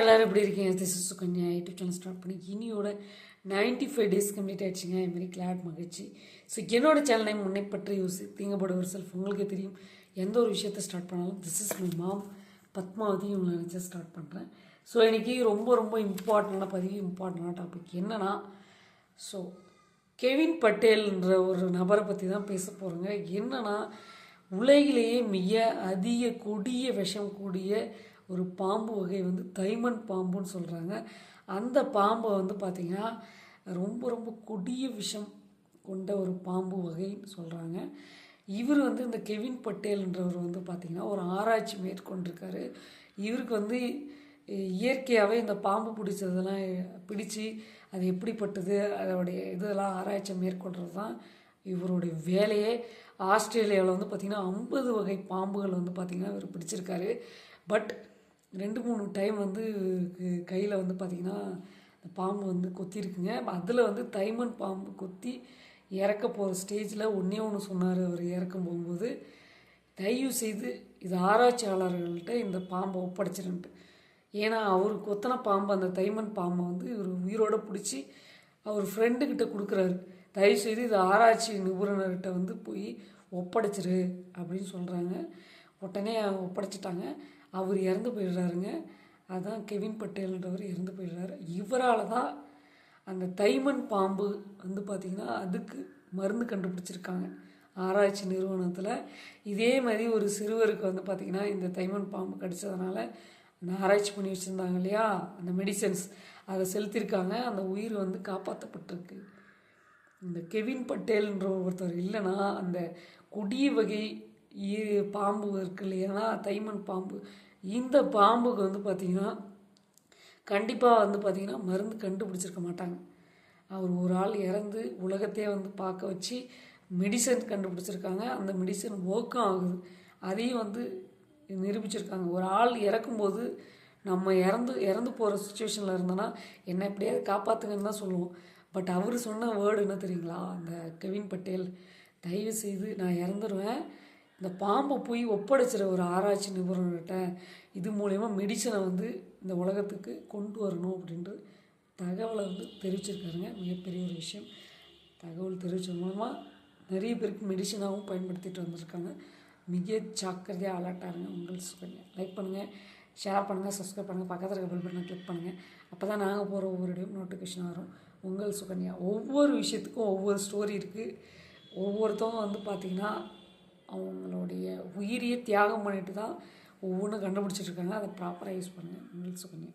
எல்லோரும் எப்படி இருக்கீங்க? This is Sukanya YouTube channel start பண்ணி இனியோட நைன்டி ஃபைவ் டேஸ் கம்ப்ளீட் ஆயிடுச்சுங்க. ஐ மாதிரி கிளாட் மகிழ்ச்சி ஸோ என்னோட சேனல் நேம் பற்றி யோசி தீங்கப்பட ஒரு செல்ஃப் உங்களுக்கே தெரியும். எந்த ஒரு விஷயத்தை ஸ்டார்ட் பண்ணாலும் this is my mom Padmavathi இவங்களை நினச்சி ஸ்டார்ட் பண்ணுறேன் ஸோ இன்றைக்கி ரொம்ப ரொம்ப இம்பார்ட்டண்டான பதிவு இம்பார்ட்டண்டான டாபிக் என்னன்னா ஸோ கெவின் பட்டேல்ன்ற ஒரு நபரை பற்றி தான் பேச போகிறோங்க என்னன்னா உலகிலேயே மிக அதிக கொடிய விஷம் கூடிய ஒரு பாம்பு வகை வந்து தைமன் பாம்புன்னு சொல்கிறாங்க அந்த பாம்பை வந்து பார்த்திங்கன்னா ரொம்ப ரொம்ப கொடிய விஷம் கொண்ட ஒரு பாம்பு வகைன்னு சொல்கிறாங்க இவர் வந்து இந்த கெவின் பட்டேல்ன்றவர் வந்து பார்த்திங்கன்னா ஒரு ஆராய்ச்சி மேற்கொண்டிருக்காரு. இவருக்கு வந்து இயற்கையாகவே இந்த பாம்பு பிடிச்சதெல்லாம் பிடிச்சி அது எப்படிப்பட்டது அதோடைய இதெல்லாம் ஆராய்ச்சி மேற்கொள்கிறது தான் இவருடைய வேலையே ஆஸ்திரேலியாவில் வந்து பார்த்திங்கன்னா ஐம்பது வகை பாம்புகள் வந்து பார்த்திங்கன்னா இவர் பிடிச்சிருக்காரு. பட் ரெண்டு மூணு டைம் வந்து கையில் வந்து பார்த்திங்கன்னா இந்த பாம்பு வந்து கொத்திருக்குங்க. அதில் வந்து தைமன் பாம்பு கொத்தி இறக்க போகிற ஸ்டேஜில் ஒன்றே ஒன்று சொன்னார் அவர் இறக்கும் போகும்போது. தயவு செய்து இது ஆராய்ச்சியாளர்கள்ட்ட இந்த பாம்பை ஒப்படைச்சிருன்ட்டு ஏன்னா அவர் கொத்தன பாம்பு அந்த தைமன் பாம்பை வந்து இவர் உயிரோடு பிடிச்சி அவர் ஃப்ரெண்டுக்கிட்ட கொடுக்குறாரு. தயவுசெய்து இது ஆராய்ச்சி நிபுணர்கிட்ட வந்து போய் ஒப்படைச்சிரு அப்படின்னு சொல்கிறாங்க உடனே ஒப்படைச்சிட்டாங்க. அவர் இறந்து போயிடுறாருங்க. அதுதான் கெவின் பட்டேல்ன்றவர் இறந்து போயிடுறாரு. இவரால் தான் அந்த தைமன் பாம்பு வந்து பார்த்திங்கன்னா அதுக்கு மருந்து கண்டுபிடிச்சிருக்காங்க. ஆராய்ச்சி நிறுவனத்தில். இதே மாதிரி ஒரு சிறுவருக்கு வந்து பார்த்திங்கன்னா இந்த தைமன் பாம்பு கடித்ததுனால அந்த ஆராய்ச்சி பண்ணி வச்சுருந்தாங்க இல்லையா? அந்த மெடிசன்ஸ். அதை செலுத்தியிருக்காங்க. அந்த உயிர் வந்து காப்பாற்றப்பட்டிருக்கு இந்த கெவின் பட்டேல்ன்ற ஒருத்தர் இல்லைன்னா அந்த கொடிய வகை பாம்பு இருக்கு இல்லையா தைமன் பாம்பு. இந்த பாம்புக்கு வந்து பார்த்திங்கன்னா கண்டிப்பாக வந்து பார்த்திங்கன்னா மருந்து கண்டுபிடிச்சிருக்க மாட்டாங்க. அவர் ஒரு ஆள் இறந்து உலகத்தையே வந்து பார்க்க வச்சு மெடிசன் கண்டுபிடிச்சிருக்காங்க. அந்த மெடிசன் ஒர்க்கும் ஆகுது. அதையும் வந்து நிரூபிச்சிருக்காங்க. ஒரு ஆள் இறக்கும்போது நம்ம இறந்து இறந்து போகிற சுச்சுவேஷனில் இருந்தோன்னா என்ன எப்படியாவது காப்பாற்றுங்கன்னு தான் சொல்லுவோம். பட் அவர் சொன்ன வேர்டு என்ன தெரியுங்களா? அந்த கெவின் பட்டேல் தயவு செய்து நான் இறந்துருவேன். இந்த பாம்பை போய் ஒப்படைச்சிட ஒரு ஆராய்ச்சி நிபுணர்கிட்ட இது மூலயமா மெடிசனை வந்து இந்த உலகத்துக்கு கொண்டு வரணும் அப்படின்ட்டு தகவலை வந்து தெரிவிச்சிருக்காருங்க. மிகப்பெரிய ஒரு விஷயம். தகவல் தெரிவித்த மூலமாக நிறைய பேருக்கு மெடிசனாகவும் பயன்படுத்திட்டு வந்திருக்காங்க. மிக ஜாக்கிரதையாக அலர்ட்டாக இருங்க உங்கள் சுகன்யா. லைக் பண்ணுங்கள் ஷேர் பண்ணுங்கள் சப்ஸ்கிரைப் பண்ணுங்கள் பக்கத்தில் இருக்க பெல் பட்டனை கிளிக் பண்ணுங்கள் அப்போ தான் நாங்கள் போகிற ஒவ்வொரு இடையும் நோட்டிஃபிகேஷன் வரும். உங்கள் சுகன்யா. ஒவ்வொரு விஷயத்துக்கும் ஒவ்வொரு ஸ்டோரி இருக்குது ஒவ்வொருத்தவங்க வந்து பார்த்திங்கன்னா அவங்களுடைய உயிரியை தியாகம் பண்ணிட்டு தான் ஒவ்வொன்றும் கண்டுபிடிச்சிட்டு இருக்காங்க. அதை ப்ராப்பராக யூஸ் பண்ணுங்கள் உங்கள் சுகன்யா.